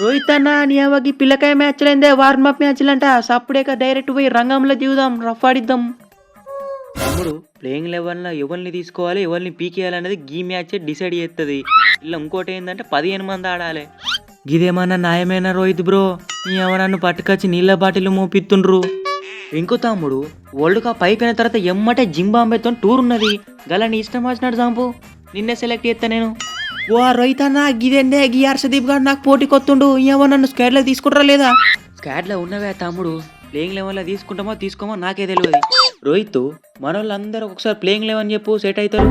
రోహిత్ అన్న నీ అవ్వకి పిల్లకాయ మ్యాచ్లైందే warm up మ్యాచ్లంట సప్పుడేక direct పోయి రంగంలో దిగుదాం రఫ్ ఆడిద్దాం. తమ్ముడు ప్లేయింగ్ లెవెల్లో ఎవరిని తీసుకోవాలి ఎవరిని పీకేయాలనేది గీ మ్యాచ్ డిసైడ్ చేస్తుంది ఇలా ఇంకోటి ఏంటంటే పదిహేను మంది ఆడాలి. గిదేమన్నా న్యాయమేనా రోహిత్ బ్రో? నీ ఎవరన్ను పట్టుకొచ్చి నీళ్ళ బాటిల్ మోపిత్తుండ్రు. ఇంకో తమ్ముడు వరల్డ్ కప్ అయిపోయిన తర్వాత ఎమ్మటే జింబాంబేతో టూర్ ఉన్నది. గల నీ ఇష్టం వచ్చినట్టు చంపు. నిన్నే సెలెక్ట్ చేస్తా నేను. ఓ రోహిత్ అన్న గిదేందే గీ హర్షదీప్ గారు నాకు పోటీ కొత్తుండు. ఏమో నన్ను స్క్వాడ్లో తీసుకుంటారా లేదా? స్క్వాడ్లో ఉన్నవే తమ్ముడు. ప్లేయింగ్ లెవెన్లో తీసుకుంటామో తీసుకోమో నాకే తెలియదు రోహిత్ మన వాళ్ళందరూ ఒకసారి ప్లేయింగ్ లెవెన్ చెప్పు సెట్ అవుతారు.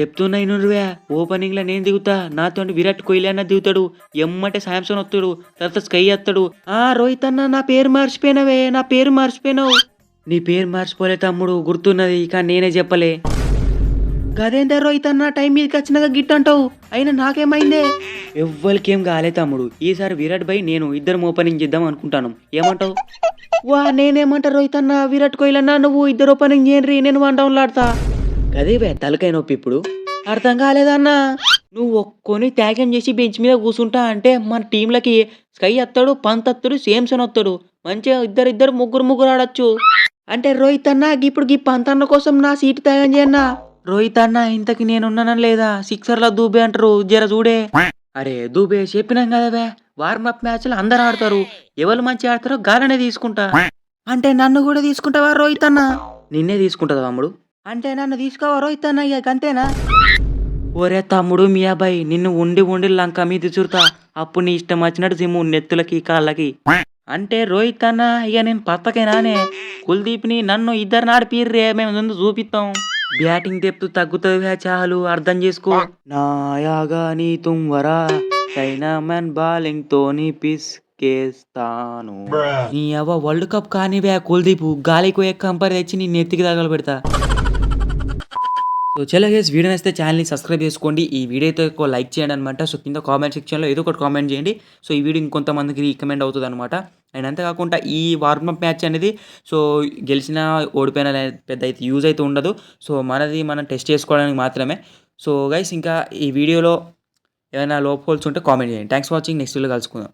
చెప్తున్నా నువ్వే ఓపెనింగ్లో నేను దిగుతా. నాతో విరాట్ కోహ్లీ అన్న దిగుతాడు. ఎమ్మటే శాంసంగ్ వస్తాడు. తర్వాత స్కై వస్తాడు. ఆ రోహిత్ అన్న నా పేరు మర్చిపోయినవే నా పేరు మర్చిపోయినావు. నీ పేరు మర్చిపోలే తమ్ముడు గుర్తున్నది కానీ నేనే చెప్పలే. గదేందే రోహిత్ అన్న టైం మీదకి వచ్చినాక గిట్ అంటావు? అయినా నాకేమైందే? ఎవ్వరికేం కాలే తమ్ముడు. ఈసారి విరాట్ భాయ్ నేను ఇద్దరం ఓపెనింగ్ చేద్దాం అనుకుంటాను. ఏమంటావు? వా నేనేమంటా రోహిత్ అన్న విరాట్ కోహ్లీ అన్న నువ్వు ఇద్దరు ఓపెనింగ్ చేయండి నేను వన్ డౌన్ ఆడతా అదే బే తలకాయ నొప్పి ఇప్పుడు. అర్థం కాలేదన్నా నువ్వు ఒక్కొని త్యాగం చేసి బెంచ్ మీద కూర్చుంటా అంటే మన టీంలకి స్కై వస్తాడు పంత్ వస్తాడు సేమ్సన్ వస్తాడు మంచిగా ఇద్దరు ఇద్దరు ముగ్గురు ముగ్గురు ఆడొచ్చు. అంటే రోహిత్ అన్న ఇప్పుడు ఈ పంత్ అన్న కోసం నా సీటు త్యాగం చేయన్నా? రోహిత్ అన్న ఇంతకి నేనున్నానా లేదా? సిక్సర్ల దూబే అంటారు జర చూడే. అరే దూబే చెప్పినాం కదా బే వార్మప్ మ్యాచ్లు అందరు ఆడతారు. ఎవరు మంచి ఆడతారో గాలనే తీసుకుంటా. అంటే నన్ను కూడా తీసుకుంటావా రోహిత్ అన్న నిన్నే తీసుకుంటా తమ్ముడు అంటే నన్ను తీసుకోవా రోహిత్ అన్న ఇక అంతేనా ఒరే తమ్ముడు మీ అబ్బాయి నిన్ను ఉండి ఉండి లంక మీద చూరుతా. అప్పుడు నీ ఇష్టం వచ్చినట్టు సిమ్ము నెత్తులకి కాళ్ళకి. అంటే రోహిత్ అన్న ఇక నేను పత్తకేనానే కుల్దీప్ని నన్ను ఇద్దరు నాడిపిర్రే మేము ముందు చూపిస్తాం బ్యాటింగ్ డెప్త్ తగ్గుతుంది చాలు అర్థం చేసుకో. నాయాగా నీ తుంవరా చైనా మ్యాన్ బాలింగ్ తోని పిస్కేస్తాను. నీ అవ్వ వరల్డ్ కప్ కానీ బే కుల్దీప్ గాలికి కంపర్ తెచ్చి నీ నెత్తికి తగలు పెడతా సో చలో గేస్ వీడియో నచ్చితే ఛానల్ని సబ్స్క్రైబ్ చేసుకోండి. ఈ వీడియోతో ఎక్కువ లైక్ చేయండి అనమాట సో కింద కామెంట్ సెక్షన్లో ఏదో ఒకటి కామెంట్ చేయండి. సో ఈ వీడియో ఇంకొంతమందికి రికమెండ్ అవుతుంది అనమాట అండ్ అంతేకాకుండా ఈ వార్మప్ మ్యాచ్ అనేది సో గెలిచిన ఓడిపోయిన పెద్ద అయితే యూజ్ అయితే ఉండదు. సో మనది మనం టెస్ట్ చేసుకోవడానికి మాత్రమే. సో గైస్ ఇంకా ఈ వీడియోలో ఏమైనా లోప్ హోల్స్ ఉంటే కామెంట్ చేయండి. Thanks for watching next video కలుసుకుందాం.